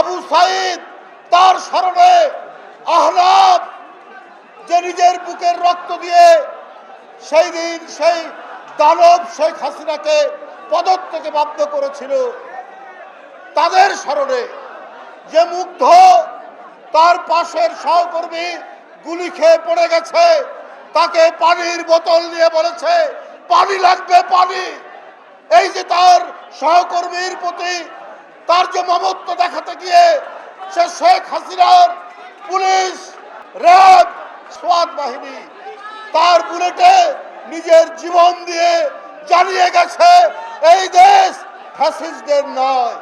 আবু সাইদ তার স্মরণে আহনাব যে নিজের বুকের রক্ত দিয়ে সেই দিন সেই দানব শেখ হাসিনাকে পদত্যাগে বাধ্য করেছিল, তাদের স্মরণে যে মুগ্ধ তার পাশের সহকর্মী গুলি খেয়ে পড়ে গেছে, তাকে পানির বোতল নিয়ে বলেছে, পানি লাগবে, পানি। এই যে তার সহকর্মীর প্রতি তার যে মমত্ব দেখাতে গিয়ে সে শেখ হাসিনার পুলিশ, র্যাব, সোয়াদ বাহিনী তার বুলেটে নিজের জীবন দিয়ে জানিয়ে গেছে, এই দেশ ফ্যাসিস্টদের নয়,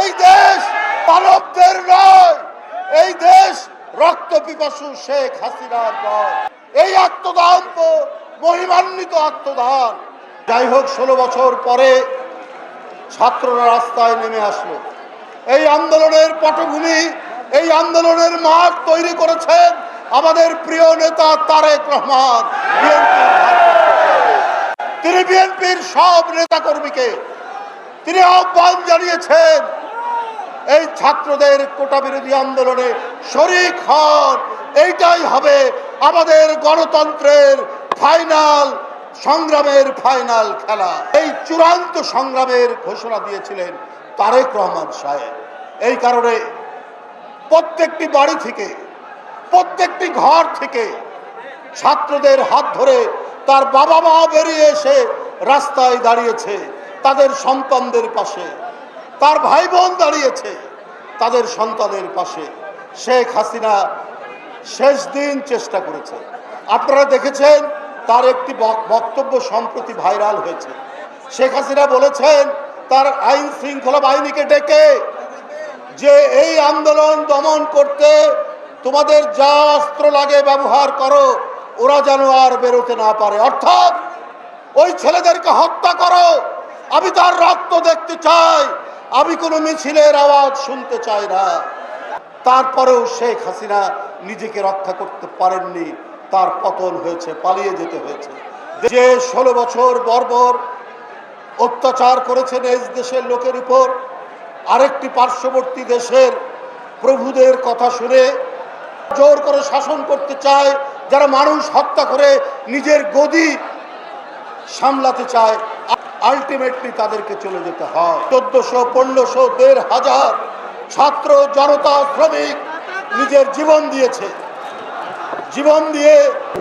এই দেশ মানবদের নয়, এই দেশ রক্ত পিপাসু শেখ হাসিনার নয়। এই আত্মদান তো মহিমান্বিত আত্মদান। যাই হোক, ষোলো বছর পরে ছাত্ররা রাস্তায় নেমে আসলো। এই আন্দোলনের পটভূমি, এই আন্দোলনের মাঠ তৈরি করেছেন আমাদের প্রিয় নেতা তারেক রহমান। তিনি বিএনপির সব নেতাকর্মীকে, তিনি আহ্বান জানিয়েছেন, এই ছাত্রদের কোটা বিরোধী আন্দোলনে শরিক হন। এইটাই হবে আমাদের গণতন্ত্রের ফাইনাল, সংগ্রামের ফাইনাল খেলা। এই চূড়ান্ত সংগ্রামের ঘোষণা দিয়েছিলেন তারেক রহমান সাহেব। এই কারণে প্রত্যেকটি বাড়ি থেকে, প্রত্যেকটি ঘর থেকে ছাত্রদের হাত ধরে তার বাবা মা বেরিয়ে এসে রাস্তায় দাঁড়িয়েছে, তাদের সন্তানদের পাশে। তার ভাই বোন দাঁড়িয়েছে, তাদের সন্তানের পাশে। শেখ হাসিনা শেষ দিন চেষ্টা করেছে। আপনারা দেখেছেন, তার একটি বক্তব্য সম্প্রতি ভাইরাল হয়েছে। শেখ হাসিনা বলেছেন তার আইন শৃঙ্খলা বাহিনীকে ডেকে যে এই আন্দোলন দমন করতে তোমাদের যা অস্ত্র লাগে ব্যবহার করো, ওরা যেন আর বেরোতে না পারে। অর্থাৎ ওই ছেলেদেরকে হত্যা করো। আমি তার রক্ত দেখতে চাই। আমি কোনো মিছিলের আওয়াজ শুনতে চাই না। তারপরেও শেখ হাসিনা নিজেকে রক্ষা করতে পারেননি। তার পতন হয়েছে, পালিয়ে যেতে হয়েছে। যে ষোলো বছর বর্বর অত্যাচার করেছেন এই দেশের লোকের উপর। আরেকটি পার্শ্ববর্তী দেশের প্রভুদের কথা শুনে জোর করে শাসন করতে চায়, যারা মানুষ হত্যা করে নিজের গদি সামলাতে চায় আলটিমেটলি তাদেরকে চলে যেতে হয়। চোদ্দশো, পনেরোশো, দেড় হাজার ছাত্র, জনতা, শ্রমিক নিজের জীবন দিয়েছে। জীবন দিয়ে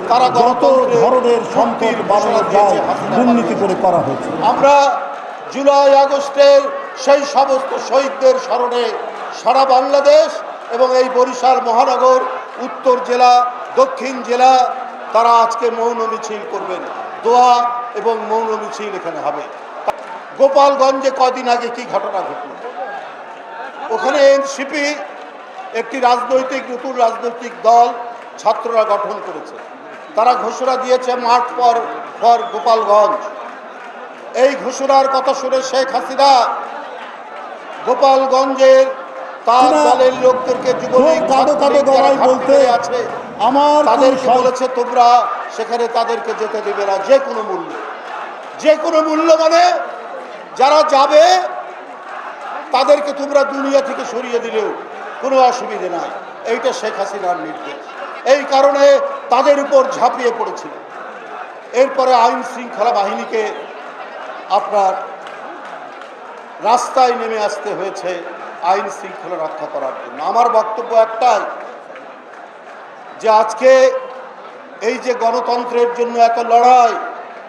তারা যত গণতন্ত্রের ধরনের শান্তির সম্পদ বানানো যায় দুর্নীতি করে করা হয়েছে। আমরা জুলাই আগস্টের সেই সমস্ত শহীদদের স্মরণে সারা বাংলাদেশ এবং এই বরিশাল মহানগর উত্তর জেলা দক্ষিণ জেলা তারা আজকে মৌন মিছিল করবেন। দোয়া এবং মৌন মিছিল এখানে হবে। গোপালগঞ্জে কদিন আগে কি ঘটনা ঘটল? ওখানে এনসিপি একটি রাজনৈতিক নতুন রাজনৈতিক দল ছাত্ররা গঠন করেছে। তারা ঘোষণা দিয়েছে মাঠ পর ফর গোপালগঞ্জ। এই ঘোষণার কথা শুনে শেখ হাসিনা গোপালগঞ্জের তার দলের লোকদেরকে যুবলীগ খুব কাঁদো কাঁদো ছাত্রলীগ যারা গলায় ঘাট বলতে আছে আমার তাদেরকে বলেছে তোমরা সেখানে তাদেরকে যেতে দেবে না। যে কোনো মূল্য। যে কোনো মূল্য মানে যারা যাবে তাদেরকে তোমরা দুনিয়া থেকে সরিয়ে দিলেও কোনো অসুবিধে নাই। এইটা শেখ হাসিনার নির্দেশ। এই কারণে তাদের উপর ঝাঁপিয়ে পড়েছিল এরপরে আইন শৃঙ্খলা বাহিনীকে আপনার রাস্তায় নেমে আসতে হয়েছে আইন শৃঙ্খলা রক্ষা করার জন্য। আমার বক্তব্য একটাই যে আজকে এই যে গণতন্ত্রের জন্য এত লড়াই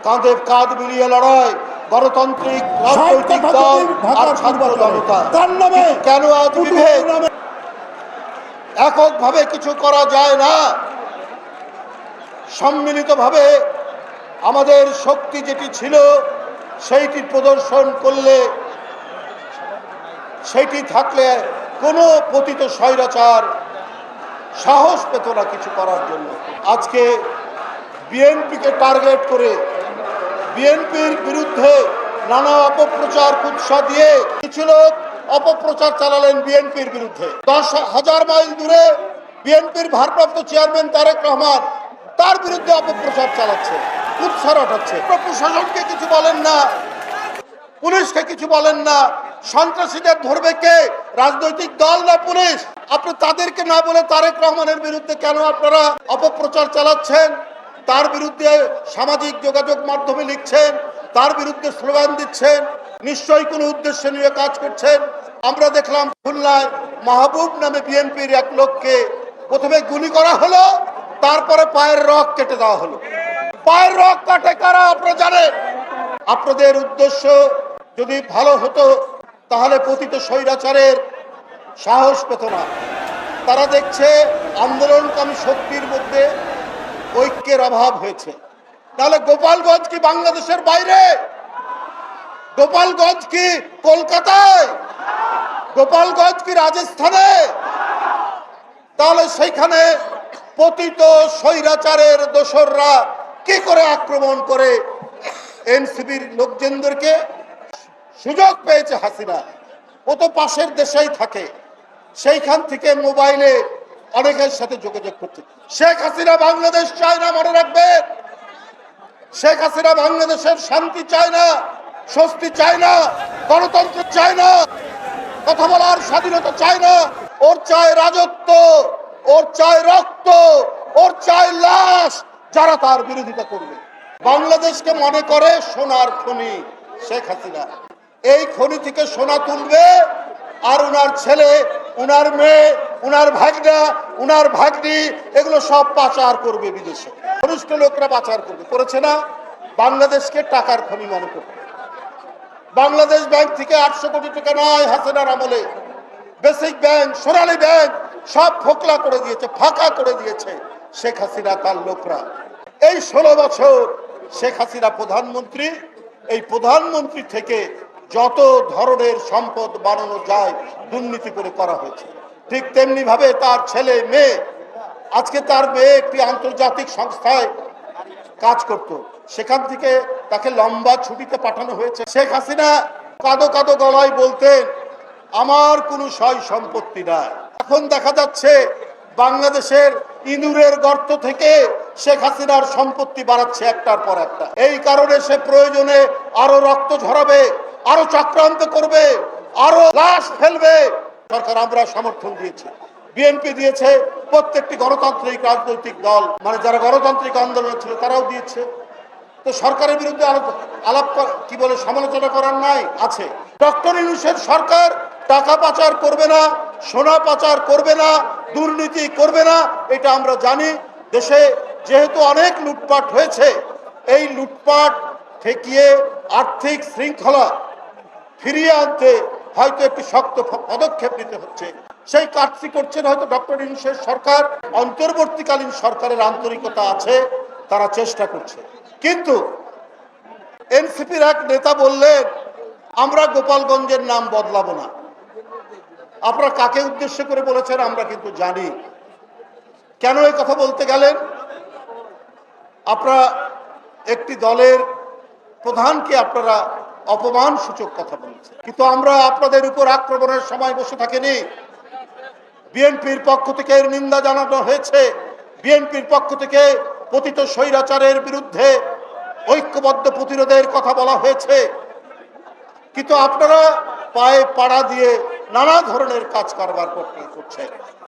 কাঁধে কাঁধ মিলিয়ে লড়াই গণতান্ত্রিক রাজনৈতিক দল আর ছাত্র জনতা। কেন আজ বিভেদ? এককভাবে কিছু করা যায় না। সম্মিলিতভাবে আমাদের শক্তি যেটি ছিল, সেইটি প্রদর্শন করলে, সেইটি থাকলে কোনো পতিত স্বৈরাচার সাহস পেত না কিছু করার জন্য। আজকে বিএনপিকে টার্গেট করে, বিএনপির বিরুদ্ধে নানা অপপ্রচার, কুৎসা দিয়ে কিছু লোক অপপ্রচার চালালেন বিএনপির বিরুদ্ধে। দশ হাজার মাইল দূরে বিএনপির ভারপ্রাপ্ত চেয়ারম্যান তারেক রহমান তার বিরুদ্ধে অপপ্রচার চালাচ্ছে রটাচ্ছে প্রশাসনকে কিছু বলেন না, পুলিশকে কিছু বলেন না, সন্ত্রাসীদের ধরবে কে? রাজনৈতিক দল না পুলিশ? আপনি তাদেরকে না বলে তারেক রহমানের বিরুদ্ধে কেন আপনারা অপপ্রচার চালাচ্ছেন? তার বিরুদ্ধে সামাজিক যোগাযোগ মাধ্যমে লিখছেন তার বিরুদ্ধে স্লোগান দিচ্ছেন, নিশ্চয়ই কোনো উদ্দেশ্য নিয়ে কাজ করছেন। আমরা দেখলাম খুলনায় মাহবুব নামে বিএনপির এক লোককে প্রথমে গুলি করা হলো, তারপরে পায়ের রক কেটে দেওয়া হলো। পায়ের রক কাটে কারা, আপনারা জানেন? আপনাদের উদ্দেশ্য যদি ভালো হতো, তাহলে পতিত স্বৈরাচারের সাহস পেত না। তারা দেখছে আন্দোলনকামী শক্তির মধ্যে ঐক্যের অভাব হয়েছে। তাহলে গোপালগঞ্জ কি বাংলাদেশের বাইরে? গোপালগঞ্জ কি কলকাতায়? গোপালগঞ্জ কি রাজস্থানে? তাহলে সেইখানে পতিত স্বৈরাচারের দোসররা কি করে আক্রমণ করে? এনসিবির লোকজনদেরকে সুযোগ পেয়েছে হাসিনা। ও তো পাশের দেশেই থাকে। সেইখান থেকে মোবাইলে অনেকের সাথে যোগাযোগ করছে। শেখ হাসিনা বাংলাদেশ চায় না মনে রাখবেন শেখ হাসিনা বাংলাদেশের শান্তি চায় না, স্বস্তি চায় না, গণতন্ত্র চায় না, কথা বলার স্বাধীনতা চায় না, ওর চায় রাজত্ব, ওর চায় রক্ত, ওর চায় লাশ, যারা তার বিরোধিতা করবে। বাংলাদেশকে মনে করে সোনার খনি শেখ হাসিনা। এই খনি থেকে সোনা তুলবে আর উনার ছেলে, উনার মেয়ে, উনার ভাগনা, উনার ভাগ্নি, এগুলো সব পাচার করবে বিদেশে। ঘনিষ্ঠ লোকরা পাচার করবে। করেছে না? বাংলাদেশকে টাকার খনি মনে করবে। বাংলাদেশ ব্যাংক থেকে আটশো কোটি টাকা নয় হাসিনার আমলে। বেসিক ব্যাংক, সোনালী ব্যাংক, সব ফোকলা করে দিয়েছে, ফাঁকা করে দিয়েছে শেখ হাসিনা তার লোকরা। এই ষোলো বছর শেখ হাসিনা প্রধানমন্ত্রী, এই প্রধানমন্ত্রী থেকে যত ধরনের সম্পদ বানানো যায়, দুর্নীতি করে করা হয়েছে। ঠিক তেমনি ভাবে তার ছেলে, মেয়ে, আজকে তার মেয়ে একটি আন্তর্জাতিক সংস্থায় কাজ করত। সেখান থেকে তাকে লম্বা ছুটিতে পাঠানো হয়েছে। শেখ হাসিনা কাদো কাদো গলায় বলতেন, আমার কোনো সয় সম্পত্তি নাই। এখন দেখা যাচ্ছে বাংলাদেশের ইঁদুরের গর্ত থেকে শেখ হাসিনার সম্পত্তি বাড়াচ্ছে একটার পর একটা। এই কারণে সে প্রয়োজনে আরও রক্ত ঝরাবে। আরও চক্রান্ত করবে, আরও লাশ ফেলবে। সরকার আমরা সমর্থন দিয়েছি। বিএনপি দিয়েছে প্রত্যেকটি গণতান্ত্রিক রাজনৈতিক দল। মানে যারা গণতান্ত্রিক আন্দোলন ছিল, তারাও দিয়েছে। তো সরকারের বিরুদ্ধে আলাপ কি বলে, সমালোচনা করার নাই, আছে। ডক্টর ইউনুসের সরকার টাকা পাচার করবে না, সোনা পাচার করবে না, দুর্নীতি করবে না, এটা আমরা জানি। দেশে যেহেতু অনেক লুটপাট হয়েছে, এই লুটপাট ঠেকিয়ে আর্থিক শৃঙ্খলা ফিরিয়ে আনতে হয়তো একটি শক্ত পদক্ষেপ নিতে হচ্ছে। সেই কাজটি করছেন হয়তো ডক্টর ইউনুসের সরকার। অন্তর্বর্তীকালীন সরকারের আন্তরিকতা আছে, তারা চেষ্টা করছে। কিন্তু এনসিপির এক নেতা বললেন, আমরা গোপালগঞ্জের নাম বদলাবো না। আপনারা কাকে উদ্দেশ্য করে বলেছেন আমরা কিন্তু জানি। কেন এই কথা বলতে গেলেন? আপনারা একটি দলের প্রধানকে আপনারা অপমান সূচক কথা বলেছেন কিন্তু আমরা আপনাদের উপর আক্রমণের সময় বসে থাকিনি। বিএনপির পক্ষ থেকে এর নিন্দা জানানো হয়েছে। বিএনপির পক্ষ থেকে পতিত স্বৈরাচারের বিরুদ্ধে ঐক্যবদ্ধ প্রতিরোধের কথা বলা হয়েছে। কিন্তু আপনারা পায়ে পাড়া দিয়ে নানা ধরনের কাজ কারবার করছেন।